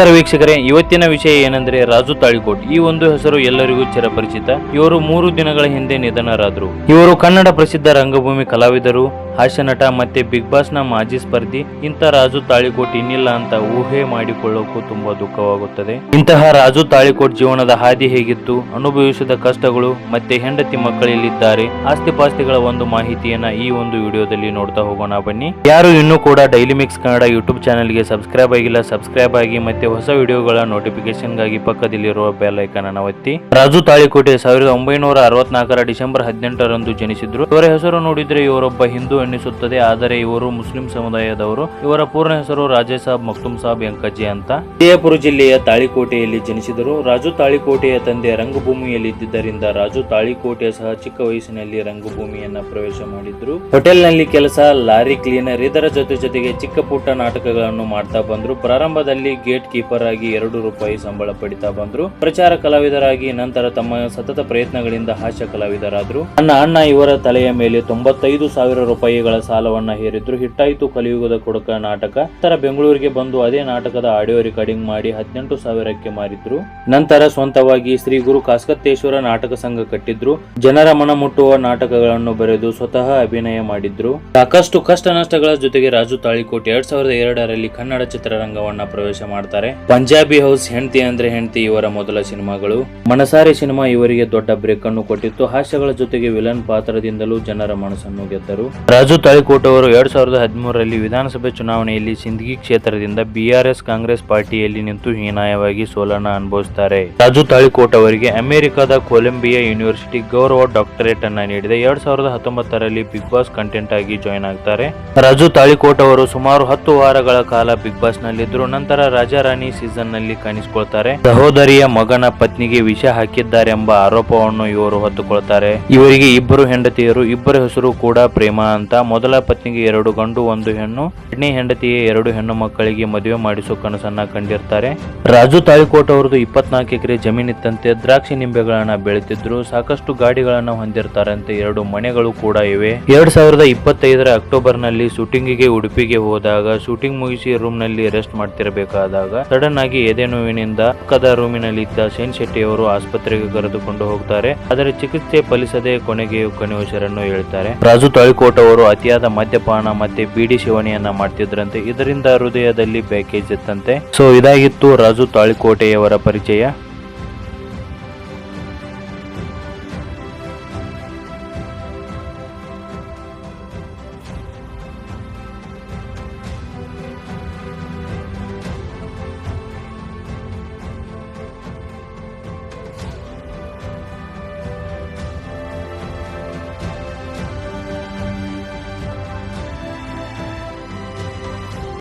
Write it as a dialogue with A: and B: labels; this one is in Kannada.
A: ನಮಸ್ಕಾರ ವೀಕ್ಷಕರೇ, ಇವತ್ತಿನ ವಿಷಯ ಏನಂದ್ರೆ ರಾಜು ತಾಳಿಕೋಟ್. ಈ ಒಂದು ಹೆಸರು ಎಲ್ಲರಿಗೂ ಚಿರಪರಿಚಿತ. ಇವರು ಮೂರು ದಿನಗಳ ಹಿಂದೆ ನಿಧನರಾದರು. ಇವರು ಕನ್ನಡ ಪ್ರಸಿದ್ಧ ರಂಗಭೂಮಿ ಕಲಾವಿದರು. ಹಾಸ್ಯ ನಟ ಮತ್ತೆ ಬಿಗ್ ಬಾಸ್ನ ಮಾಜಿ ಸ್ಪರ್ಧಿ, ಇಂಥ ರಾಜು ತಾಳಿಕೋಟ್ ಇನ್ನಿಲ್ಲ ಅಂತ ಊಹೆ ಮಾಡಿಕೊಳ್ಳೋಕು ತುಂಬಾ ದುಃಖವಾಗುತ್ತದೆ. ಇಂತಹ ರಾಜು ತಾಳಿಕೋಟ್ ಜೀವನದ ಹಾದಿ ಹೇಗಿತ್ತು, ಅನುಭವಿಸಿದ ಕಷ್ಟಗಳು ಮತ್ತೆ ಹೆಂಡತಿ ಮಕ್ಕಳಲ್ಲಿದ್ದಾರೆ ಆಸ್ತಿ ಪಾಸ್ತಿಗಳ ಒಂದು ಮಾಹಿತಿಯನ್ನ ಈ ಒಂದು ವಿಡಿಯೋದಲ್ಲಿ ನೋಡ್ತಾ ಹೋಗೋಣ ಬನ್ನಿ. ಯಾರು ಇನ್ನೂ ಕೂಡ ಡೈಲಿ ಮಿಕ್ಸ್ ಕನ್ನಡ ಯೂಟ್ಯೂಬ್ ಚಾನೆಲ್ಗೆ ಸಬ್ಸ್ಕ್ರೈಬ್ ಆಗಿಲ್ಲ, ಸಬ್ಸ್ಕ್ರೈಬ್ ಆಗಿ ಮತ್ತೆ ಹೊಸ ವಿಡಿಯೋಗಳ ನೋಟಿಫಿಕೇಶನ್ಗಾಗಿ ಪಕ್ಕದಲ್ಲಿರುವ ಬೆಲ್ ಐಕನ್ ಅನ್ನು ಒತ್ತಿ. ರಾಜು ತಾಳಿಕೋಟೆ ಸಾವಿರದ ಒಂಬೈನೂರ ಅರವತ್ನಾಲ್ಕರ ಡಿಸೆಂಬರ್ ಹದಿನೆಂಟರಂದು ಜನಿಸಿದ್ರು. ಇವರ ಹೆಸರು ನೋಡಿದ್ರೆ ಇವರೊಬ್ಬ ಹಿಂದೂ ಎನ್ನಿಸುತ್ತದೆ. ಆದರೆ ಇವರು ಮುಸ್ಲಿಂ ಸಮುದಾಯದವರು. ಇವರ ಪೂರ್ಣ ಹೆಸರು ರಾಜೇ ಸಾಬ್ ಮಕ್ತುಮ್ ಸಾಬ್ ಎಂಕಜಿ ಅಂತ. ವಿಜಯಪುರ ಜಿಲ್ಲೆಯ ತಾಳಿಕೋಟೆಯಲ್ಲಿ ಜನಿಸಿದರು. ರಾಜು ತಾಳಿಕೋಟೆಯ ತಂದೆ ರಂಗಭೂಮಿಯಲ್ಲಿ ಇದ್ದಿದ್ದರಿಂದ ರಾಜು ತಾಳಿಕೋಟೆ ಸಹ ಚಿಕ್ಕ ವಯಸ್ಸಿನಲ್ಲಿ ರಂಗಭೂಮಿಯನ್ನ ಪ್ರವೇಶ ಮಾಡಿದ್ರು. ಹೋಟೆಲ್ನಲ್ಲಿ ಕೆಲಸ, ಲಾರಿ ಕ್ಲೀನರ್, ಇದರ ಜೊತೆ ಜೊತೆಗೆ ಚಿಕ್ಕ ಪುಟ್ಟ ನಾಟಕಗಳನ್ನು ಮಾಡ್ತಾ ಬಂದ್ರು. ಪ್ರಾರಂಭದಲ್ಲಿ ಗೇಟ್ ಕೀಪರ್ ಆಗಿ ಎರಡು ರೂಪಾಯಿ ಸಂಬಳ ಪಡಿತಾ ಬಂದ್ರು. ಪ್ರಚಾರ ಕಲಾವಿದರಾಗಿ ನಂತರ ತಮ್ಮ ಸತತ ಪ್ರಯತ್ನಗಳಿಂದ ಹಾಸ್ಯ ಕಲಾವಿದರಾದ್ರು. ನನ್ನ ಅಣ್ಣ ಇವರ ತಲೆಯ ಮೇಲೆ ತೊಂಬತ್ತೈದು ಸಾವಿರ ರೂಪಾಯಿಗಳ ಸಾಲವನ್ನ ಹೇರಿದ್ರು. ಹಿಟ್ಟಾಯಿತು ಕಲಿಯುಗದ ಕೊಡಕ ನಾಟಕ. ನಂತರ ಬೆಂಗಳೂರಿಗೆ ಬಂದು ಅದೇ ನಾಟಕದ ಆಡಿಯೋ ರೆಕಾರ್ಡಿಂಗ್ ಮಾಡಿ ಹದಿನೆಂಟು ಸಾವಿರಕ್ಕೆ ಮಾರಿದ್ರು. ನಂತರ ಸ್ವಂತವಾಗಿ ಶ್ರೀ ಗುರು ಕಾಸ್ಕತ್ತೇಶ್ವರ ನಾಟಕ ಸಂಘ ಕಟ್ಟಿದ್ರು. ಜನರ ಮನ ಮುಟ್ಟುವ ನಾಟಕಗಳನ್ನು ಬರೆದು ಸ್ವತಃ ಅಭಿನಯ ಮಾಡಿದ್ರು. ಸಾಕಷ್ಟು ಕಷ್ಟ ನಷ್ಟಗಳ ಜೊತೆಗೆ ರಾಜು ತಾಳಿಕೋಟ್ ಎರಡ್ ಸಾವಿರದ ಎರಡರಲ್ಲಿ ಕನ್ನಡ ಚಿತ್ರರಂಗವನ್ನ ಪ್ರವೇಶ ಮಾಡ್ತಾರೆ. ಪಂಜಾಬಿ ಹೌಸ್ ಹೆಂಡತಿ ಅಂದ್ರೆ ಹೆಂಡತಿ ಇವರ ಮೊದಲ ಸಿನಿಮಾಗಳು. ಮನಸಾರೆ ಸಿನಿಮಾ ಇವರಿಗೆ ದೊಡ್ಡ ಬ್ರೇಕ್ ಅನ್ನು ಕೊಟ್ಟಿತ್ತು. ಹಾಸ್ಯಗಳ ಜೊತೆಗೆ ವಿಲನ್ ಪಾತ್ರದಿಂದಲೂ ಜನರ ಮನಸ್ಸನ್ನು ಗೆದ್ದರು. ರಾಜು ತಾಳಿಕೋಟ್ ಅವರು ಎರಡ್ ಸಾವಿರದ ಹದಿಮೂರರಲ್ಲಿ ವಿಧಾನಸಭೆ ಚುನಾವಣೆಯಲ್ಲಿ ಸಿಂದಗಿ ಕ್ಷೇತ್ರದಿಂದ ಬಿಆರ್ಎಸ್ ಕಾಂಗ್ರೆಸ್ ಪಾರ್ಟಿಯಲ್ಲಿ ನಿಂತು ಹೀನಾಯವಾಗಿ ಸೋಲನ್ನ ಅನುಭವಿಸುತ್ತಾರೆ ರಾಜು ತಾಳಿಕೋಟ್ ಅವರಿಗೆ ಅಮೆರಿಕದ ಕೊಲಂಬಿಯಾ ಯೂನಿವರ್ಸಿಟಿ ಗೌರವ ಡಾಕ್ಟರೇಟ್ ಅನ್ನ ನೀಡಿದೆ. ಎರಡ್ ಸಾವಿರದ ಹತ್ತೊಂಬತ್ತರಲ್ಲಿ ಬಿಗ್ ಬಾಸ್ ಕಂಟೆಂಟ್ ಆಗಿ ಜಾಯ್ನ್ ಆಗ್ತಾರೆ. ರಾಜು ತಾಳಿಕೋಟ್ ಅವರು ಸುಮಾರು ಹತ್ತು ವಾರಗಳ ಕಾಲ ಬಿಗ್ ಬಾಸ್ ನಲ್ಲಿದ್ದರು ನಂತರ ರಾಜಾರಾಣಿ ಸೀಸನ್ನಲ್ಲಿ ಕಾಣಿಸಿಕೊಳ್ತಾರೆ. ಸಹೋದರಿಯ ಮಗನ ಪತ್ನಿಗೆ ವಿಷ ಹಾಕಿದ್ದಾರೆ ಎಂಬ ಆರೋಪವನ್ನು ಇವರು ಹೊತ್ತುಕೊಳ್ತಾರೆ. ಇವರಿಗೆ ಇಬ್ಬರು ಹೆಂಡತಿಯರು. ಇಬ್ಬರ ಹೆಸರು ಕೂಡ ಪ್ರೇಮ ಅಂತ ಮೊದಲ ಪತ್ನಿಗೆ ಎರಡು ಗಂಡು, ಒಂದು ಹೆಣ್ಣು. ಎರಡನೇ ಹೆಂಡತಿಯೇ ಎರಡು ಹೆಣ್ಣು ಮಕ್ಕಳಿಗೆ ಮದುವೆ ಮಾಡಿಸೋ ಕನಸನ್ನ ಕಂಡಿರ್ತಾರೆ. ರಾಜು ತಾಳಿಕೋಟ್ ಅವರದು ಇಪ್ಪತ್ನಾಲ್ಕು ಎಕರೆ ಜಮೀನಿತ್ತಂತೆ ದ್ರಾಕ್ಷಿ ನಿಂಬೆಗಳನ್ನ ಬೆಳೆತಿದ್ರು. ಸಾಕಷ್ಟು ಗಾಡಿಗಳನ್ನ ಹೊಂದಿರ್ತಾರಂತೆ ಎರಡು ಮನೆಗಳು ಕೂಡ ಇವೆ. ಎರಡ್ ಸಾವಿರದ ಇಪ್ಪತ್ತೈದರ ಅಕ್ಟೋಬರ್ನಲ್ಲಿ ಶೂಟಿಂಗಿಗೆ, ಉಡುಪಿಗೆ ಹೋದಾಗ, ಶೂಟಿಂಗ್ ಮುಗಿಸಿ ರೂಮ್ನಲ್ಲಿ ರೆಸ್ಟ್ ಮಾಡ್ತಿರಬೇಕಾದಾಗ, ಸಡನ್ ಆಗಿ ಎದೆ ನೋವಿನಿಂದ ಪಕ್ಕದ ರೂಮಿನಲ್ಲಿದ್ದ ಸೇನ್ ಶೆಟ್ಟಿ ಅವರು ಆಸ್ಪತ್ರೆಗೆ ಕರೆದುಕೊಂಡು ಹೋಗ್ತಾರೆ. ಆದರೆ ಚಿಕಿತ್ಸೆ ಫಲಿಸದೆ ಕೊನೆಗೆ ಕೊನೆಯುಸಿರನ್ನು ಹೇಳ್ತಾರೆ ರಾಜು ತಾಳಿಕೋಟ್ ಅವರು ಅತಿಯಾದ ಮದ್ಯಪಾನ ಮತ್ತೆ ಬೀಡಿ ಸೇವನೆಯನ್ನ ಮಾಡ್ತಿದ್ರಂತೆ. ಇದರಿಂದ ಹೃದಯದಲ್ಲಿ ಪ್ಯಾಕೇಜ್ ಇತ್ತಂತೆ ಸೊ ಇದಾಗಿತ್ತು ರಾಜು ತಾಳಿಕೋಟೆಯವರ ಪರಿಚಯ.